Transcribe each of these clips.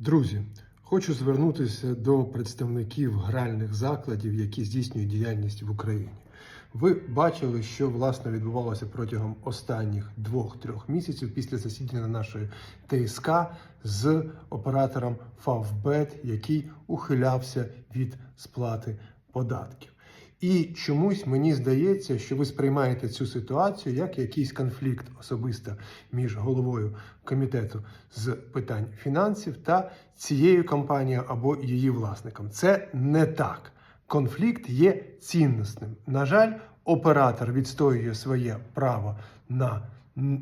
Друзі, хочу звернутися до представників гральних закладів, які здійснюють діяльність в Україні. Ви бачили, що власне відбувалося протягом останніх двох-трьох місяців після засідання нашої ТСК з оператором Favbet, який ухилявся від сплати податків. І чомусь мені здається, що ви сприймаєте цю ситуацію як якийсь конфлікт особисто між головою комітету з питань фінансів та цією компанією або її власником. Це не так. Конфлікт є цінностним. На жаль, оператор відстоює своє право на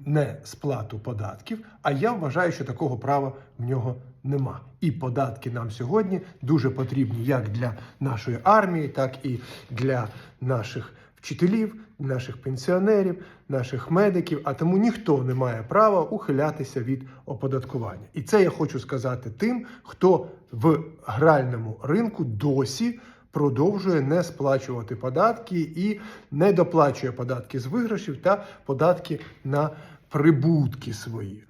не сплату податків, а я вважаю, що такого права в нього нема. І податки нам сьогодні дуже потрібні як для нашої армії, так і для наших вчителів, наших пенсіонерів, наших медиків. А тому ніхто не має права ухилятися від оподаткування. І це я хочу сказати тим, хто в гральному ринку досі продовжує не сплачувати податки і не доплачує податки з виграшів та податки на прибутки свої.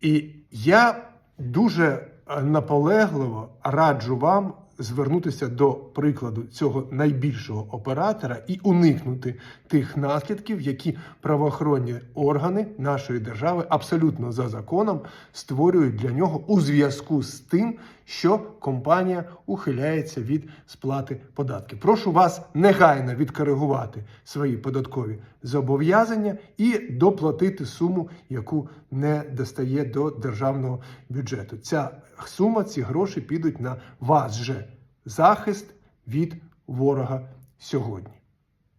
І я дуже наполегливо раджу вам звернутися до прикладу цього найбільшого оператора і уникнути тих наслідків, які правоохоронні органи нашої держави абсолютно за законом створюють для нього у зв'язку з тим, що компанія ухиляється від сплати податків. Прошу вас негайно відкоригувати свої податкові зобов'язання і доплатити суму, яку не достає до державного бюджету. Ця сума, ці гроші підуть на вас же захист від ворога сьогодні.